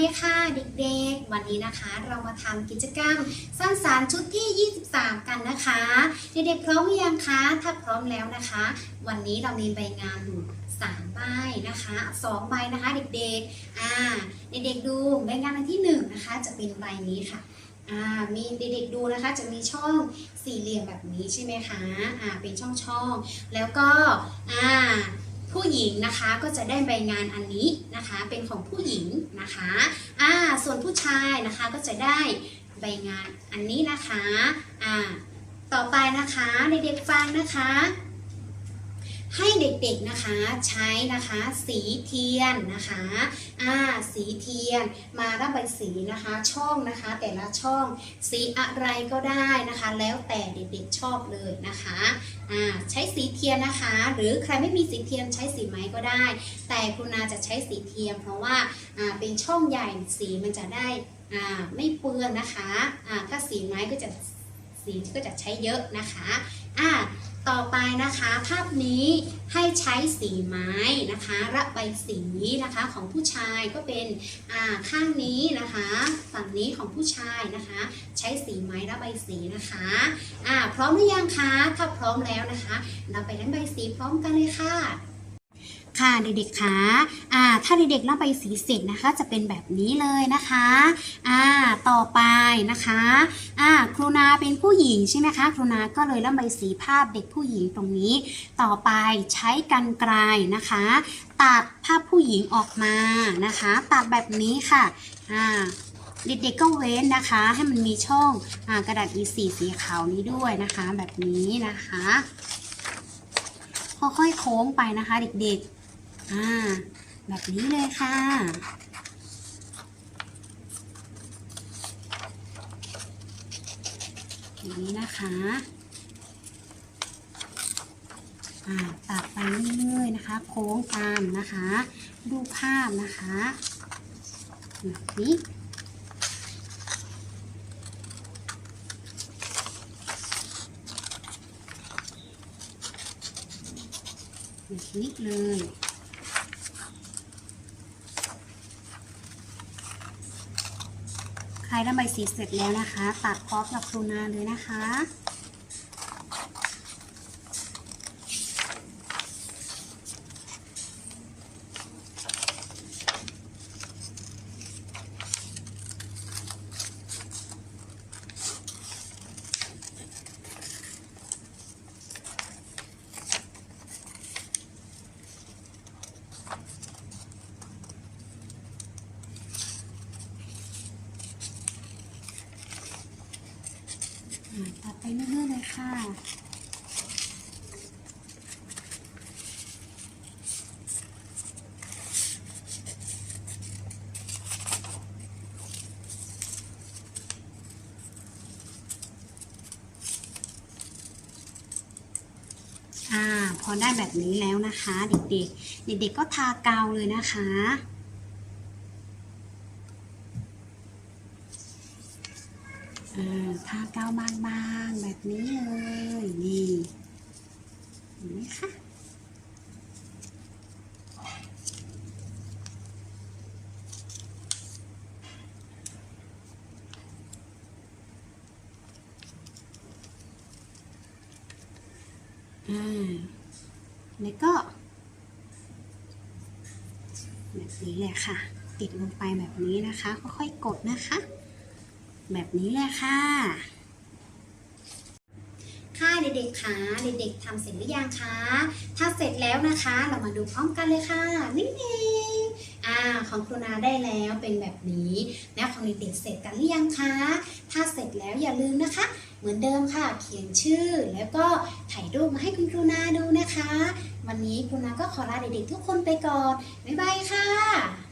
ดีค่ะเด็กๆ วันนี้นะคะเรามาทำกิจกรรมสร้างสารรค์ชุดที่ 23 กันนะคะเด็กๆพร้อมหรือยังคะถ้าพร้อมแล้วนะคะ วันนี้เรามีใบงานอยู่3ใบนะคะ2ใบนะคะเด็กๆอ่าเด็กๆดูใบงานอันที่1นะคะจะเป็นใบนี้ค่ะอ่ามีเด็กๆดูนะคะจะมีช่องสี่เหลี่ยมแบบนี้ใช่ไหมคะอ่าเป็นช่องๆแล้วก็อ่า ผู้หญิงนะคะก็จะได้ใบงานอันนี้นะคะเป็นของผู้หญิงนะคะอ่าส่วนผู้ชายนะคะก็จะได้ใบงานอันนี้นะคะอ่าต่อไปนะคะเด็กๆฟังนะคะ ให้เด็กๆนะคะใช้นะคะสีเทียนนะคะอ่าสีเทียนมาระบายสีนะคะช่องนะคะแต่ละช่องสีอะไรก็ได้นะคะ แล้วแต่เด็กๆชอบเลยนะคะอ่าใช้สีเทียนนะคะ หรือใครไม่มีสีเทียนใช้สีไม้ก็ได้ แต่คุณนาจะใช้สีเทียนเพราะว่าอ่าเป็นช่องใหญ่สีมันจะได้อ่าไม่เปื้อนนะคะอ่าถ้าสีไม้ก็จะสีก็จะใช้เยอะนะคะอ่า ต่อไปนะคะภาพนี้ให้ใช้สีไม้นะคะ ระบายสีนะคะของผู้ชายก็เป็นอ่าข้างนี้นะคะฝั่งนี้ของผู้ชายนะคะ ใช้สีไม้ระบายสีนะคะอ่าพร้อมหรือยังคะถ้าพร้อมแล้วนะคะ เราไประบายสีพร้อมกันเลยค่ะ ค่ะเด็กๆคะอ่าถ้าเด็กๆระบายสีเสร็จนะคะ จะเป็นแบบนี้เลยนะคะอ่าต่อไปนะคะอ่าครูนาเป็นผู้หญิงใช่ไหมคะ ครูนาก็เลยระบายสีภาพเด็กผู้หญิงตรงนี้ ต่อไปใช้กันไกลนะคะ ตัดภาพผู้หญิงออกมานะคะ ตัดแบบนี้ค่ะอ่าเด็กๆก็เว้นนะคะ ให้มันมีช่องอกระดาษ E4 สีขาวนี้ด้วยนะคะ แบบนี้นะคะค่อยๆโค้งไปนะคะ เด็กๆ อ่า แบบนี้เลยค่ะ อย่างนี้นะคะ อ่าตัดไปเรื่อยๆนะคะ โค้งตามนะคะ ดูภาพนะคะแบบนี้แบบนี้เลย ใครระบายสีเสร็จแล้วนะคะ ตัดพร้อมกับครูนาเลยนะคะ ตัดไปเรื่อยๆเลยค่ะ อ่า พอได้แบบนี้แล้วนะคะ เด็กๆ เด็กๆก็ทากาวเลยนะคะ อ่าทากาวบางๆแบบนี้เลย นี่เห็นไหมคะอ่าแล้วก็แบบนี้เลยค่ะ ติดลงไปแบบนี้นะคะ ค่อยๆกดนะคะ แบบนี้เลยค่ะ ค่ะเด็กๆคะเด็กๆทำเสร็จหรือยังคะ ถ้าเสร็จแล้วนะคะ เรามาดูพร้อมกันเลยค่ะ นี่เองอ่าของครูนาได้แล้วเป็นแบบนี้แล้วของเด็กๆเสร็จกันหรือยังคะ ถ้าเสร็จแล้วอย่าลืมนะคะเหมือนเดิมค่ะ เขียนชื่อแล้วก็ถ่ายรูปมาให้คุณครูนาดูนะคะ วันนี้ครูนาก็ขอลาเด็กๆทุกคนไปก่อน บ๊ายบายค่ะ